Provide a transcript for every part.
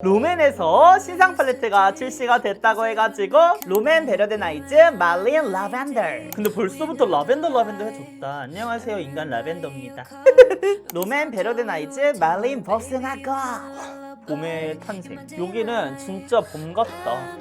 롬앤에서 신상 팔레트가 출시가 됐다고 해가지고 롬앤 베러드 나이즈 말린 라벤더. 근데 벌써부터 라벤더 라벤더 해줬다. 안녕하세요 인간 라벤더입니다. 롬앤 베러드 나이즈 말린 버스나가 봄의 탄생. 여기는 진짜 봄 같다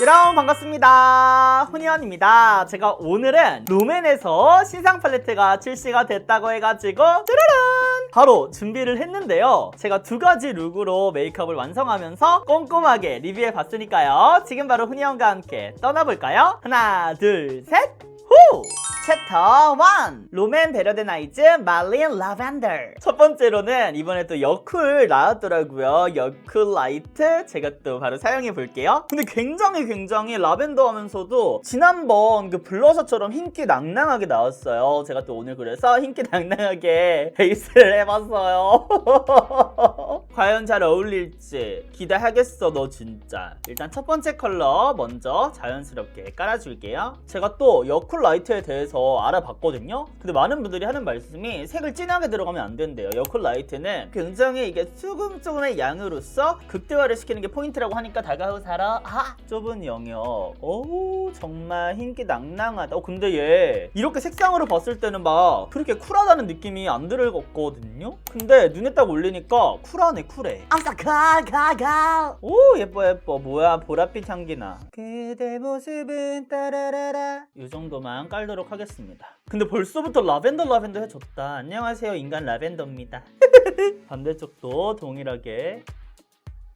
여러분 반갑습니다. 훈이원입니다. 제가 오늘은 롬앤에서 신상 팔레트가 출시가 됐다고 해가지고 짜라란 바로 준비를 했는데요. 제가 두 가지 룩으로 메이크업을 완성하면서 꼼꼼하게 리뷰해 봤으니까요. 지금 바로 훈이원과 함께 떠나볼까요? 하나 둘셋 후! 챕터 1 롬앤 베러드 나이즈 말린 라벤더. 첫 번째로는 이번에 또 여쿨 나왔더라고요. 여쿨 라이트. 제가 또 바로 사용해 볼게요. 근데 굉장히 굉장히 라벤더 하면서도 지난번 그 블러셔처럼 흰기 낭낭하게 나왔어요. 제가 또 오늘 그래서 흰기 낭낭하게 베이스를 해봤어요. 과연 잘 어울릴지 기대하겠어 너 진짜. 일단 첫 번째 컬러 먼저 자연스럽게 깔아줄게요. 제가 또 여쿨 라이트에 대해서 알아봤거든요. 근데 많은 분들이 하는 말씀이 색을 진하게 들어가면 안 된대요. 여쿨 라이트는 굉장히 이게 조금 조금의 양으로서 극대화를 시키는 게 포인트라고 하니까 다가오 사라 아. 좁은 영역. 오 정말 흰기 낭낭하다. 어 근데 얘 이렇게 색상으로 봤을 때는 막 그렇게 쿨하다는 느낌이 안 들었거든요? 근데 눈에 딱 올리니까 쿨하네 쿨해. 아싸 가가가. 오 예뻐 예뻐. 뭐야 보랏빛 향기나. 그대 모습은 따라라라. 이 정도 만 깔도록 하겠습니다. 근데 벌써부터 라벤더 라벤더 해줬다. 안녕하세요 인간 라벤더입니다. 반대쪽도 동일하게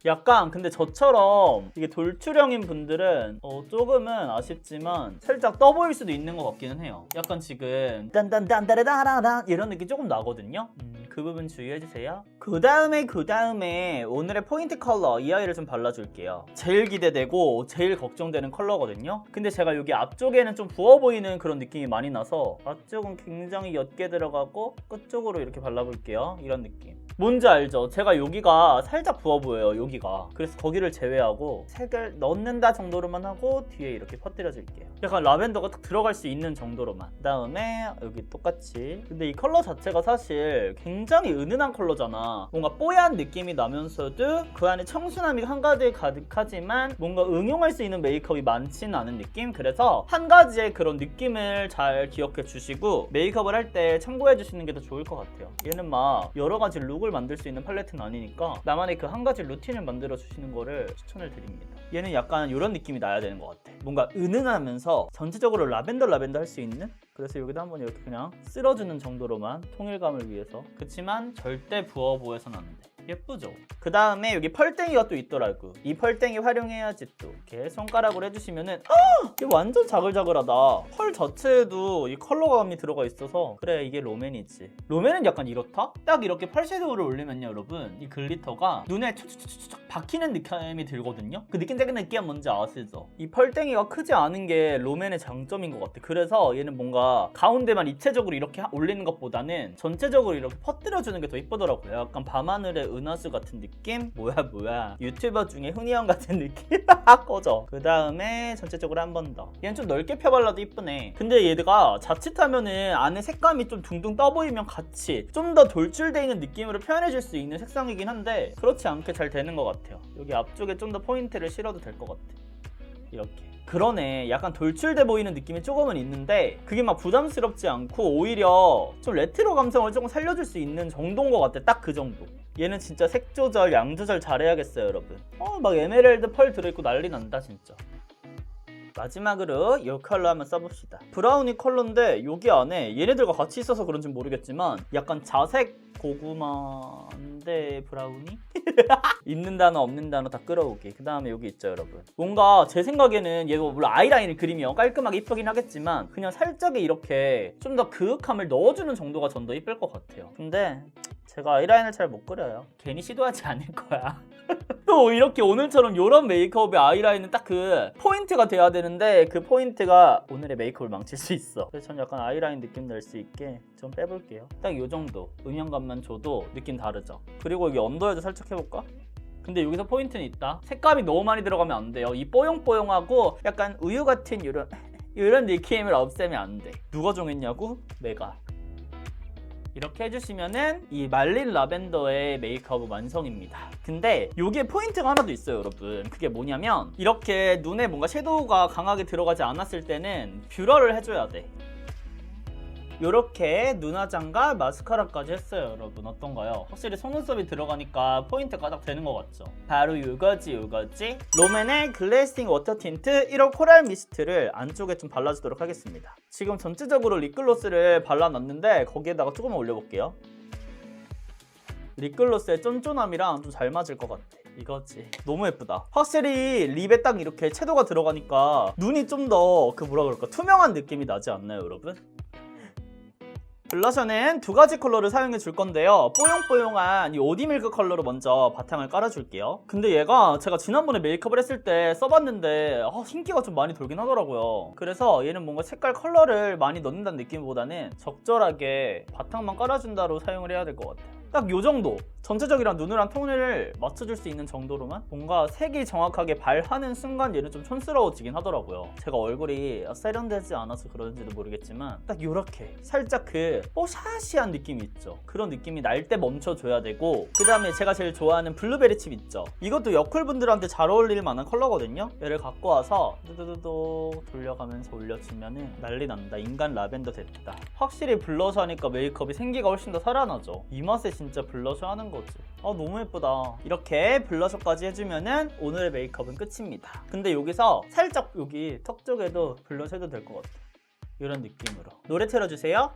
약간 근데 저처럼 이게 돌출형인 분들은 어, 조금은 아쉽지만 살짝 떠 보일 수도 있는 것 같기는 해요. 약간 지금 딴딴딴따라라라 이런 느낌 조금 나거든요. 음, 그 부분 주의해 주세요. 그 다음에 그 다음에 오늘의 포인트 컬러 이 아이를 좀 발라줄게요. 제일 기대되고 제일 걱정되는 컬러거든요. 근데 제가 여기 앞쪽에는 좀 부어 보이는 그런 느낌이 많이 나서 앞쪽은 굉장히 옅게 들어가고 끝쪽으로 이렇게 발라볼게요. 이런 느낌. 뭔지 알죠? 제가 여기가 살짝 부어 보여요, 여기가. 그래서 거기를 제외하고 색을 넣는다 정도로만 하고 뒤에 이렇게 퍼뜨려 줄게요. 약간 라벤더가 딱 들어갈 수 있는 정도로만. 그 다음에 여기 똑같이. 근데 이 컬러 자체가 사실 굉장히 은은한 컬러잖아. 뭔가 뽀얀 느낌이 나면서도 그 안에 청순함이 한가득 가득하지만 뭔가 응용할 수 있는 메이크업이 많지는 않은 느낌? 그래서 한 가지의 그런 느낌을 잘 기억해 주시고 메이크업을 할 때 참고해 주시는 게 더 좋을 것 같아요. 얘는 막 여러 가지 룩을 만들 수 있는 팔레트는 아니니까 나만의 그 한 가지 루틴을 만들어 주시는 거를 추천을 드립니다. 얘는 약간 이런 느낌이 나야 되는 것 같아. 뭔가 은은하면서 전체적으로 라벤더 라벤더 할 수 있는 그래서 여기도 한번 이렇게 그냥 쓸어주는 정도로만 통일감을 위해서 그치만 절대 부어 보여서는 안 돼. 예쁘죠? 그 다음에 여기 펄땡이가 또 있더라고. 이 펄땡이 활용해야지 또. 이렇게 손가락으로 해주시면은 아! 이게 완전 자글자글하다. 펄 자체에도 이 컬러감이 들어가 있어서 그래 이게 롬앤이지. 롬앤은 약간 이렇다? 딱 이렇게 펄 섀도우를 올리면요 여러분 이 글리터가 눈에 촉촉촉촉 박히는 느낌이 들거든요. 그 느낌적인 느낌 뭔지 아시죠? 이 펄땡이가 크지 않은 게 롬앤의 장점인 것 같아. 그래서 얘는 뭔가 가운데만 입체적으로 이렇게 하- 올리는 것보다는 전체적으로 이렇게 퍼뜨려주는 게 더 이쁘더라고요. 약간 밤하늘의 은하수 같은 느낌? 뭐야 뭐야 유튜버 중에 흔히 형 같은 느낌? 꺼져. 그 다음에 전체적으로 한 번 더. 얘는 좀 넓게 펴발라도 이쁘네. 근데 얘가 자칫하면은 안에 색감이 좀 둥둥 떠 보이면 같이 좀 더 돌출돼 있는 느낌으로 표현해줄 수 있는 색상이긴 한데 그렇지 않게 잘 되는 것 같아요. 여기 앞쪽에 좀 더 포인트를 실어도 될 것 같아. 이렇게. 그러네. 약간 돌출돼 보이는 느낌이 조금은 있는데 그게 막 부담스럽지 않고 오히려 좀 레트로 감성을 조금 살려줄 수 있는 정도인 것 같아. 딱 그 정도. 얘는 진짜 색 조절, 양 조절 잘해야겠어요, 여러분. 어, 막 에메랄드 펄 들어있고 난리 난다, 진짜. 마지막으로 이 컬러 한번 써봅시다. 브라우니 컬러인데 여기 안에 얘네들과 같이 있어서 그런지 모르겠지만 약간 자색 고구마인데 브라우니? 있는 단어 없는 단어 다 끌어오기. 그 다음에 여기 있죠, 여러분. 뭔가 제 생각에는 얘도 물론 아이라인을 그리면 깔끔하게 이쁘긴 하겠지만 그냥 살짝의 이렇게 좀 더 그윽함을 넣어주는 정도가 전 더 이쁠 것 같아요. 근데 제가 아이라인을 잘 못 그려요. 괜히 시도하지 않을 거야. 또 이렇게 오늘처럼 이런 메이크업의 아이라인은 딱 그 포인트가 돼야 되는데 그 포인트가 오늘의 메이크업을 망칠 수 있어. 그래서 전 약간 아이라인 느낌 낼 수 있게 좀 빼볼게요. 딱 이 정도 음영감만 줘도 느낌 다르죠. 그리고 여기 언더에도 살짝 해볼까? 근데 여기서 포인트는 있다. 색감이 너무 많이 들어가면 안 돼요. 이 뽀용뽀용하고 약간 우유 같은 이런 이런 느낌을 없애면 안 돼. 누가 정했냐고? 내가. 이렇게 해주시면은 이 말린 라벤더의 메이크업은 완성입니다. 근데 여기에 포인트가 하나 도 있어요, 여러분. 그게 뭐냐면 이렇게 눈에 뭔가 섀도우가 강하게 들어가지 않았을 때는 뷰러를 해줘야 돼. 이렇게 눈화장과 마스카라까지 했어요 여러분. 어떤가요? 확실히 속눈썹이 들어가니까 포인트가 딱 되는 것 같죠? 바로 이거지 이거지. 롬앤의 글래싱 워터 틴트 1호 코랄 미스트를 안쪽에 좀 발라주도록 하겠습니다. 지금 전체적으로 립글로스를 발라놨는데 거기에다가 조금만 올려볼게요. 립글로스의 쫀쫀함이랑 좀 잘 맞을 것 같아. 이거지. 너무 예쁘다. 확실히 립에 딱 이렇게 채도가 들어가니까 눈이 좀 더 그 뭐라 그럴까? 투명한 느낌이 나지 않나요 여러분? 블러셔는 두 가지 컬러를 사용해 줄 건데요. 뽀용뽀용한 이 오디밀크 컬러로 먼저 바탕을 깔아줄게요. 근데 얘가 제가 지난번에 메이크업을 했을 때 써봤는데 아, 흰기가 좀 많이 돌긴 하더라고요. 그래서 얘는 뭔가 색깔 컬러를 많이 넣는다는 느낌보다는 적절하게 바탕만 깔아준다로 사용을 해야 될 것 같아요. 딱 요 정도 전체적이랑 눈이랑 톤을 맞춰줄 수 있는 정도로만 뭔가 색이 정확하게 발하는 순간 얘는 좀 촌스러워지긴 하더라고요. 제가 얼굴이 세련되지 않아서 그런지도 모르겠지만 딱 요렇게 살짝 그 뽀샤시한 느낌이 있죠. 그런 느낌이 날 때 멈춰줘야 되고 그 다음에 제가 제일 좋아하는 블루베리 칩 있죠. 이것도 여쿨분들한테 잘 어울릴 만한 컬러거든요. 얘를 갖고 와서 두두두두 돌려가면서 올려주면은 난리 난다. 인간 라벤더 됐다. 확실히 블러셔 하니까 메이크업이 생기가 훨씬 더 살아나죠. 이 맛에 진짜 블러셔 하는 거지. 아 너무 예쁘다. 이렇게 블러셔까지 해주면은 오늘의 메이크업은 끝입니다. 근데 여기서 살짝 여기 턱 쪽에도 블러셔 해도 될 것 같아. 이런 느낌으로. 노래 틀어주세요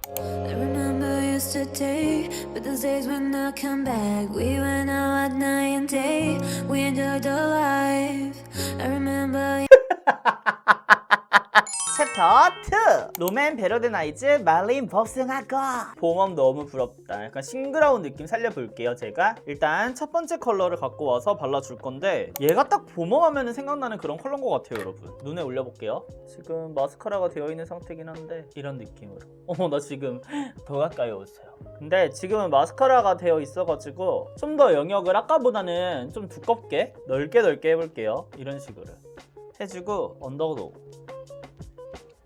챕터 2 로맨 베러드나이즈 말린 복숭아과 봄웜 너무 부럽다. 약간 싱그러운 느낌 살려볼게요 제가. 일단 첫 번째 컬러를 갖고 와서 발라줄 건데 얘가 딱 봄웜 하면 생각나는 그런 컬러인 것 같아요 여러분. 눈에 올려볼게요. 지금 마스카라가 되어 있는 상태긴 한데 이런 느낌으로. 어머 나 지금 더 가까이 오세요. 근데 지금은 마스카라가 되어 있어가지고 좀 더 영역을 아까보다는 좀 두껍게 넓게 넓게 해볼게요. 이런 식으로. 해주고 언더도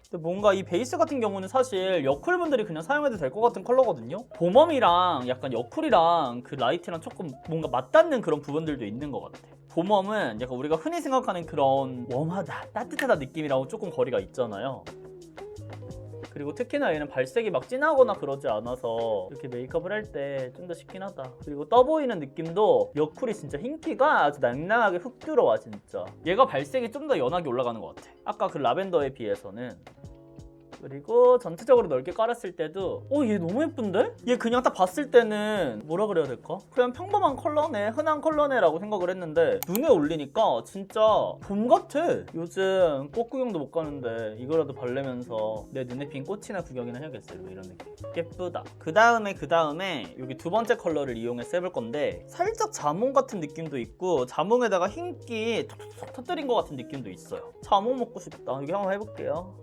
근데 뭔가 이 베이스 같은 경우는 사실 여쿨분들이 그냥 사용해도 될 것 같은 컬러거든요. 봄웜이랑 약간 여쿨이랑 그 라이트랑 조금 뭔가 맞닿는 그런 부분들도 있는 것 같아. 봄웜은 약간 우리가 흔히 생각하는 그런 웜하다, 따뜻하다 느낌이랑 조금 거리가 있잖아요. 그리고 특히나 얘는 발색이 막 진하거나 그러지 않아서 이렇게 메이크업을 할 때 좀 더 쉽긴 하다. 그리고 떠 보이는 느낌도 여쿨이 진짜 흰기가 아주 낭낭하게 훅 들어와 진짜. 얘가 발색이 좀 더 연하게 올라가는 것 같아. 아까 그 라벤더에 비해서는. 그리고 전체적으로 넓게 깔았을 때도 어 얘 너무 예쁜데? 얘 그냥 딱 봤을 때는 뭐라 그래야 될까? 그냥 평범한 컬러네 흔한 컬러네 라고 생각을 했는데 눈에 올리니까 진짜 봄 같아. 요즘 꽃 구경도 못 가는데 이거라도 바르면서 내 눈에 핀 꽃이나 구경이나 해야겠어요. 이런 느낌. 예쁘다. 그 다음에 그 다음에 여기 두 번째 컬러를 이용해서 해볼 건데 살짝 자몽 같은 느낌도 있고 자몽에다가 흰기 톡톡톡 터뜨린 것 같은 느낌도 있어요. 자몽 먹고 싶다. 여기 한번 해볼게요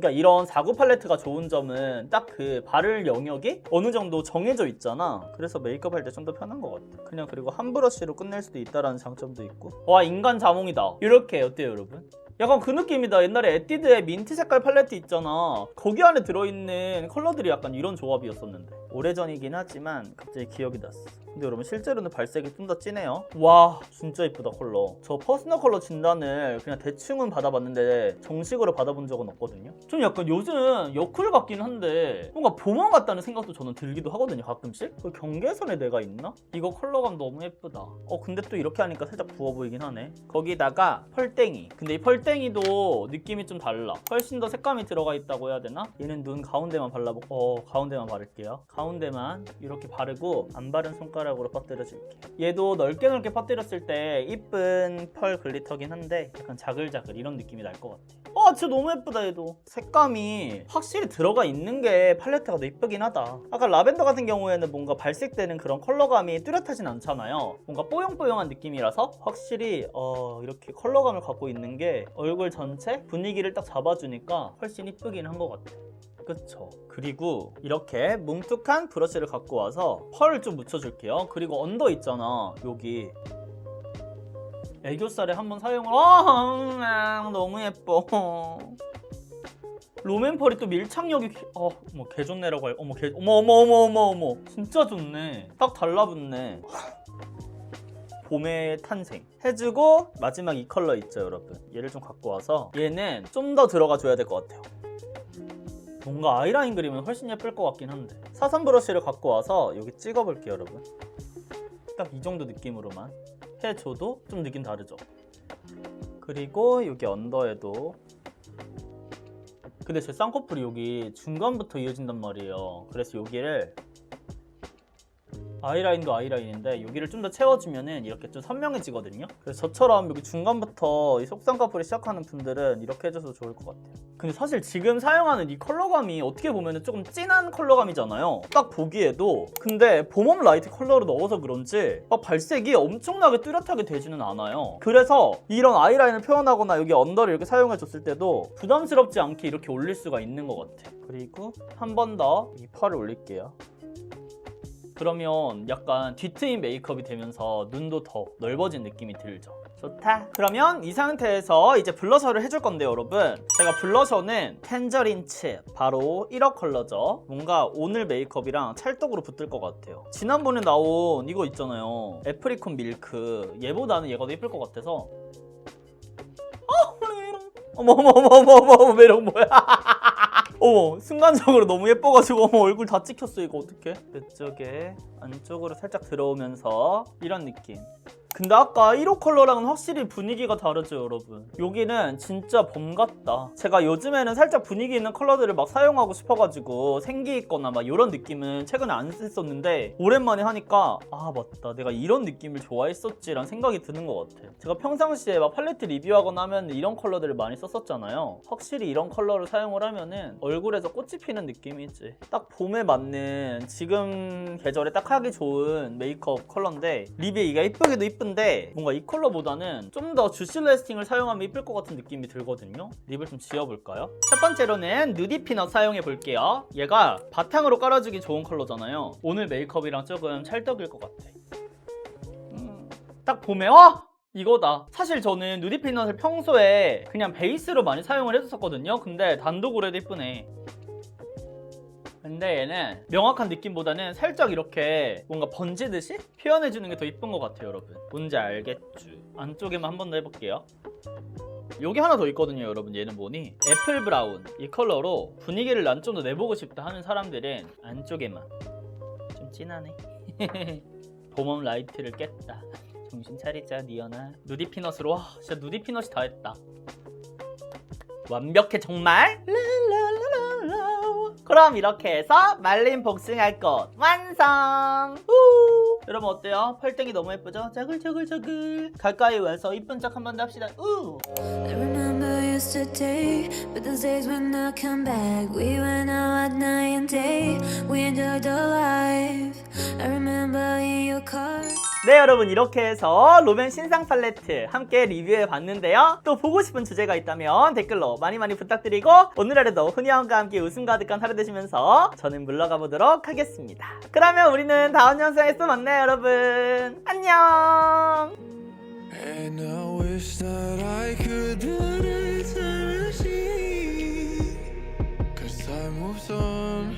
그러니까 이런 4구 팔레트가 좋은 점은 딱 그 바를 영역이 어느 정도 정해져 있잖아. 그래서 메이크업 할 때 좀 더 편한 것 같아. 그냥 그리고 한 브러쉬로 끝낼 수도 있다라는 장점도 있고. 와 인간 자몽이다. 이렇게 어때요 여러분? 약간 그 느낌이다. 옛날에 에뛰드의 민트 색깔 팔레트 있잖아. 거기 안에 들어있는 컬러들이 약간 이런 조합이었었는데. 오래전이긴 하지만 갑자기 기억이 났어. 근데 여러분 실제로는 발색이 좀 더 진해요. 와 진짜 이쁘다 컬러. 저 퍼스널 컬러 진단을 그냥 대충은 받아봤는데 정식으로 받아본 적은 없거든요. 좀 약간 요즘 여쿨 같긴 한데 뭔가 봄원 같다는 생각도 저는 들기도 하거든요 가끔씩. 그 경계선에 내가 있나? 이거 컬러감 너무 예쁘다. 어 근데 또 이렇게 하니까 살짝 부어 보이긴 하네. 거기다가 펄땡이. 근데 이 펄땡이도 느낌이 좀 달라. 훨씬 더 색감이 들어가 있다고 해야 되나? 얘는 눈 가운데만 발라보고 어 가운데만 바를게요. 가운데만 이렇게 바르고 안 바른 손가락으로 퍼뜨려 줄게요. 얘도 넓게 넓게 퍼뜨렸을 때 이쁜 펄 글리터긴 한데 약간 자글자글 이런 느낌이 날 것 같아. 아 진짜 너무 예쁘다 얘도. 색감이 확실히 들어가 있는 게 팔레트가 더 이쁘긴 하다. 아까 라벤더 같은 경우에는 뭔가 발색되는 그런 컬러감이 뚜렷하진 않잖아요. 뭔가 뽀용뽀용한 느낌이라서 확실히 어, 이렇게 컬러감을 갖고 있는 게 얼굴 전체 분위기를 딱 잡아주니까 훨씬 이쁘긴 한 것 같아. 그쵸. 그리고 이렇게 뭉툭한 브러쉬를 갖고 와서 펄을 좀 묻혀줄게요. 그리고 언더 있잖아. 여기. 애교살에 한번 사용을 아 음, 너무 예뻐 롬앤 펄이 또 밀착력이 개- 어, 어머 개 좋네라고 할 어머 개 어머 어머 어머 어머 어머 진짜 좋네 딱 달라붙네 봄의 탄생 해주고 마지막 이 컬러 있죠 여러분 얘를 좀 갖고 와서 얘는 좀 더 들어가 줘야 될 것 같아요 뭔가 아이라인 그리면 훨씬 예쁠 것 같긴 한데. 사선 브러쉬를 갖고 와서 여기 찍어볼게요 여러분. 딱 이 정도 느낌으로만 해줘도 좀 느낌 다르죠? 그리고 여기 언더에도 근데 제 쌍꺼풀이 여기 중간부터 이어진단 말이에요. 그래서 여기를 아이라인도 아이라인인데 여기를 좀 더 채워주면은 이렇게 좀 선명해지거든요. 그래서 저처럼 여기 중간부터 이 속쌍꺼풀이 시작하는 분들은 이렇게 해줘서 좋을 것 같아요. 근데 사실 지금 사용하는 이 컬러감이 어떻게 보면은 조금 진한 컬러감이잖아요. 딱 보기에도. 근데 봄웜 라이트 컬러로 넣어서 그런지 막 발색이 엄청나게 뚜렷하게 되지는 않아요. 그래서 이런 아이라인을 표현하거나 여기 언더를 이렇게 사용해 줬을 때도 부담스럽지 않게 이렇게 올릴 수가 있는 것 같아. 그리고 한 번 더이 펄을 올릴게요 그러면 약간 뒤트인 메이크업이 되면서 눈도 더 넓어진 느낌이 들죠. 좋다. 그러면 이 상태에서 이제 블러셔를 해줄 건데요, 여러분. 제가 블러셔는 텐저린 칩, 바로 1억 컬러죠. 뭔가 오늘 메이크업이랑 찰떡으로 붙을 것 같아요. 지난번에 나온 이거 있잖아요. 애프리콘 밀크. 얘보다는 얘가 더 예쁠 것 같아서. 어, 어머, 어머, 어머, 어머, 어머, 매력 뭐야? 어머 순간적으로 너무 예뻐가지고 어머 얼굴 다 찍혔어 이거 어떡해? 이쪽에 안쪽으로 살짝 들어오면서 이런 느낌 근데 아까 1호 컬러랑은 확실히 분위기가 다르죠 여러분. 여기는 진짜 봄 같다. 제가 요즘에는 살짝 분위기 있는 컬러들을 막 사용하고 싶어가지고 생기 있거나 막 이런 느낌은 최근에 안 했었는데 오랜만에 하니까 아 맞다. 내가 이런 느낌을 좋아했었지라는 생각이 드는 것 같아요 제가 평상시에 막 팔레트 리뷰하거나 하면 이런 컬러들을 많이 썼었잖아요. 확실히 이런 컬러를 사용을 하면은 얼굴에서 꽃이 피는 느낌이지. 딱 봄에 맞는 지금 계절에 딱 하기 좋은 메이크업 컬러인데 립에 이가 이쁘기도 이쁜 데 뭔가 이 컬러보다는 좀 더 주시 레스팅을 사용하면 이쁠 것 같은 느낌이 들거든요 립을 좀 지워볼까요? 첫 번째로는 누디 피넛 사용해 볼게요 얘가 바탕으로 깔아주기 좋은 컬러잖아요 오늘 메이크업이랑 조금 찰떡일 것 같아 음, 딱 봄에 와! 이거다. 사실 저는 누디 피넛을 평소에 그냥 베이스로 많이 사용을 해줬었거든요. 근데 단독으로 해도 이쁘네. 근데 얘는 명확한 느낌보다는 살짝 이렇게 뭔가 번지듯이 표현해주는 게 더 이쁜 것 같아요, 여러분. 뭔지 알겠죠? 안쪽에만 한 번 더 해볼게요. 여기 하나 더 있거든요, 여러분. 얘는 뭐니? 애플 브라운. 이 컬러로 분위기를 난 좀 더 내보고 싶다 하는 사람들은 안쪽에만. 좀 진하네. 봄웜 라이트를 깼다. 정신 차리자, 니언아. 누디 피넛으로, 와, 진짜 누디 피넛이 다 했다. 완벽해, 정말. 그럼 이렇게 해서 말린 복숭아 꽃 완성! 우! 여러분 어때요? 펄땡이 너무 예쁘죠? 자글자글자글 가까이 와서 이쁜 척 한 번 더 합시다 우! I remember yesterday, but those days when I come back, we went out at night and day. We enjoyed the life. I remember in your car. 네 여러분 이렇게 해서 로맨 신상 팔레트 함께 리뷰해 봤는데요. 또 보고 싶은 주제가 있다면 댓글로 많이 많이 부탁드리고 오늘 하루도 흔히함과 함께 웃음 가득한 하루 되시면서 저는 물러가 보도록 하겠습니다. 그러면 우리는 다음 영상에서 또 만나요 여러분. 안녕! I'm moves on.